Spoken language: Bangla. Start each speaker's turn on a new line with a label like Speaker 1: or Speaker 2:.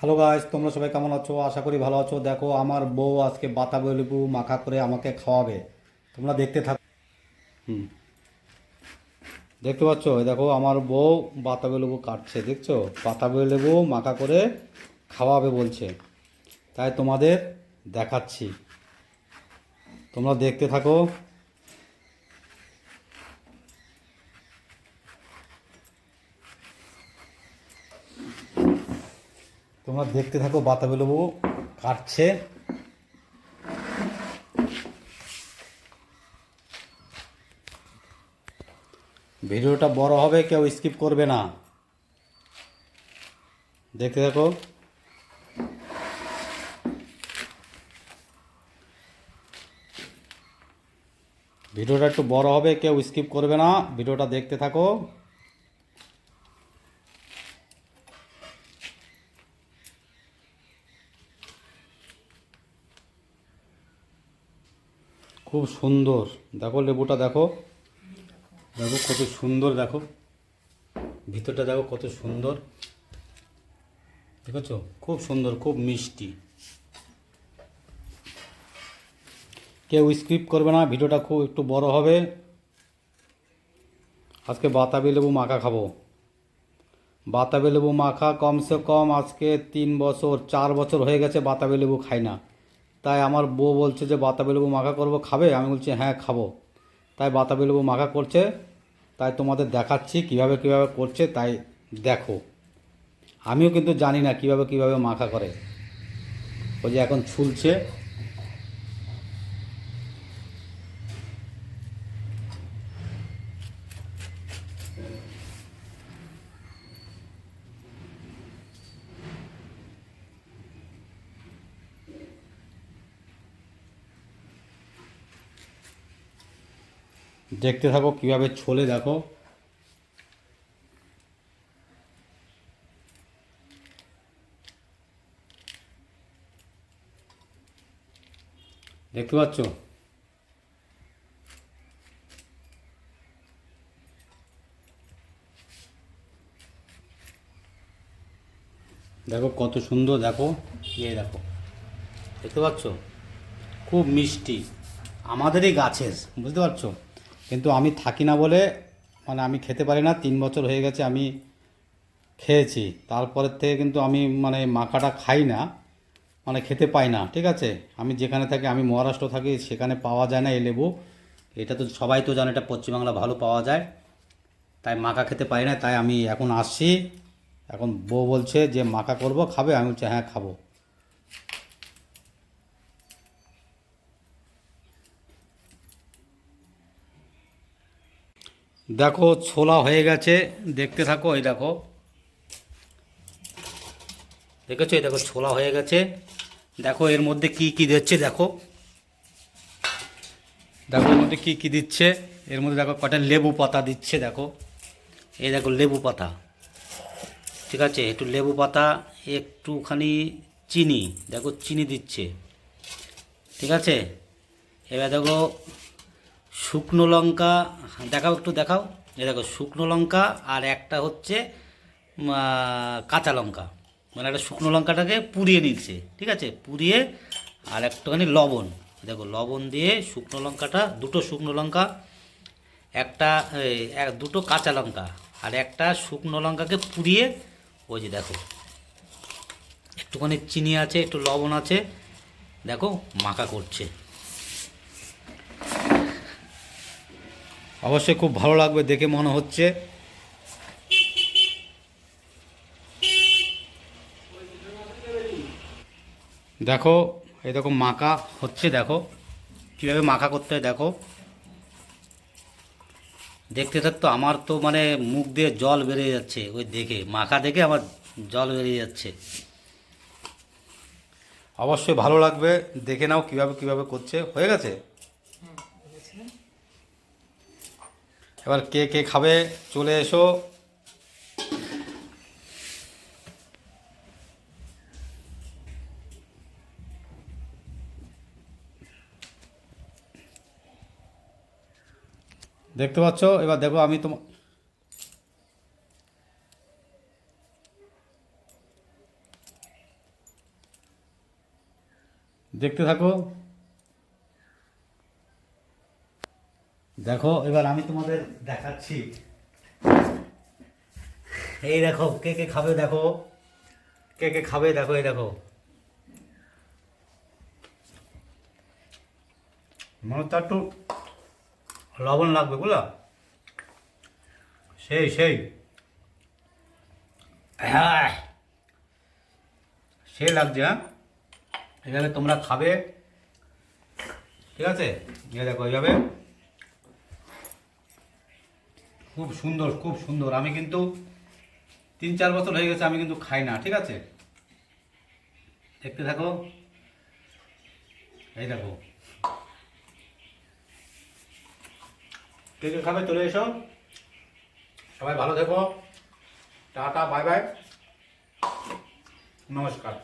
Speaker 1: হ্যালো গাইজ তোমরা সবাই কেমন আছো? আশা করি ভালো আছো। দেখো, আমার বউ আজকে বাতাবি লেবু মাখা করে আমাকে খাওয়াবে। তোমরা দেখতে থাকো হুম। দেখতে পাচ্ছ? দেখো, আমার বউ বাতাবি লেবু কাটছে, দেখছ? বাতাবি লেবু মাখা করে খাওয়াবে বলছে। তাই তোমাদের দেখাচ্ছি। তোমরা দেখতে থাকো। তোমরা দেখতে থাকো বাতাবি লেবু কাটছে। ভিডিওটা বড় হবে, কেউ স্কিপ করবে না। দেখতে থাকো। ভিডিওটা একটু বড় হবে, কেউ স্কিপ করবে না। ভিডিওটা দেখতে থাকো। খুব সুন্দর। দেখো লেবুটা, দেখো। দেখো কত সুন্দর, দেখো। ভিতরটা দেখো কত সুন্দর। দেখেছ? খুব সুন্দর, খুব মিষ্টি। কেউ স্কিপ করবে না, ভিডিওটা খুব একটু বড় হবে। আজকে বাতাবি লেবু মাখা খাব। বাতাবি লেবু মাখা কমসে কম আজকে তিন বছর, চার বছর হয়ে গেছে বাতাবি লেবু খাই না। তাই আমার বউ বলছে যে, বাতাবি লেবু মাখা করব, খাবে? আমি বলছি হ্যাঁ খাব। তাই বাতাবি লেবু মাখা করছে, তাই তোমাদের দেখাচ্ছি কীভাবে কীভাবে করছে, তাই দেখো। আমিও কিন্তু জানি না কীভাবে কীভাবে মাখা করে। ওই যে এখন ছুলছে। দেখতে থাকো, কীভাবে ছোলে দেখো। দেখতে পাচ্ছ? দেখো কত সুন্দর, দেখো, এই দেখো। দেখতে পাচ্ছ? খুব মিষ্টি। আমাদেরই গাছের, বুঝতে পারছ? কিন্তু আমি থাকি না বলে মানে আমি খেতে পারি না, তিন বছর হয়ে গেছে আমি খেয়েছি। তারপরের থেকে কিন্তু আমি মানে মাখাটা খাই না মানে খেতে পাই না, ঠিক আছে? আমি যেখানে থাকি, আমি মহারাষ্ট্র থাকি, সেখানে পাওয়া যায় না এই লেবু। এটা তো সবাই তো জানে, এটা পশ্চিমবাংলা ভালো পাওয়া যায়। তাই মাখা খেতে পারি না, তাই আমি এখন আসছি। এখন বউ বলছে যে, মাখা করব, খাবে? আমি বলছি হ্যাঁ খাব। দেখো, ছোলা হয়ে গেছে। দেখতে থাকো, এই দেখো। দেখেছ? এই দেখো, ছোলা হয়ে গেছে। দেখো, এর মধ্যে কি কি দিচ্ছে, দেখো। দেখো, এর মধ্যে কি কি দিচ্ছে। এর মধ্যে দেখো, কটা লেবু পাতা দিচ্ছে, দেখো। এই দেখো, লেবু পাতা। ঠিক আছে? একটু লেবু পাতা, একটুখানি চিনি। দেখো, চিনি দিচ্ছে। ঠিক আছে? এবার দেখো শুকনো লঙ্কা, দেখাও একটু দেখাও। এ দেখো, শুকনো লঙ্কা আর একটা হচ্ছে কাঁচা লঙ্কা। মানে একটা শুকনো লঙ্কাটাকে পুড়িয়ে নিচ্ছে, ঠিক আছে? পুড়িয়ে আর একটুখানি লবণ। দেখো, লবণ দিয়ে শুকনো লঙ্কাটা, দুটো শুকনো লঙ্কা, একটা এক, দুটো কাঁচা লঙ্কা আর একটা শুকনো লঙ্কাকে পুড়িয়ে, ওই যে দেখো, একটুখানি চিনি আছে, একটু লবণ আছে, দেখো, মাখা করছে। অবশ্যই খুব ভালো লাগবে, দেখে মনে হচ্ছে। দেখো দেখো মাখা হচ্ছে, দেখো। কীভাবে মাখা করতে হয়, দেখো। দেখতে থাকতো আমার তো মানে মুখ দিয়ে জল বেরিয়ে যাচ্ছে, ওই দেখে, মাখা দেখে আমার জল বেরিয়ে যাচ্ছে। অবশ্যই ভালো লাগবে, দেখে নাও কীভাবে কীভাবে করছে, হয়ে গেছে? এবার কে কে খাবে চলে এসো। দেখতে পাচ্ছ? এবার দেখো আমি তোমার দেখতে থাকো। দেখো, এবার আমি তোমাদের দেখাচ্ছি। এই দেখো, কে কে খাবে দেখো? কে কে খাবে দেখো, এই দেখো। মনে হচ্ছে একটু লবণ লাগবে, বুঝলা? সেই সেই। হ্যাঁ। সে লাগছে হ্যাঁ? এভাবে তোমরা খাবে। ঠিক আছে? দেখো, এইভাবে। খুব সুন্দর খুব সুন্দর। আমি কিন্তু তিন, চার বছর হয়ে গেছে, আমি কিন্তু খাই না, ঠিক আছে? দেখতে থাকো। এই দেখো। কে খাবে, চলে এসো। সবাই ভালো থেকো। Tata, bye bye. নমস্কার।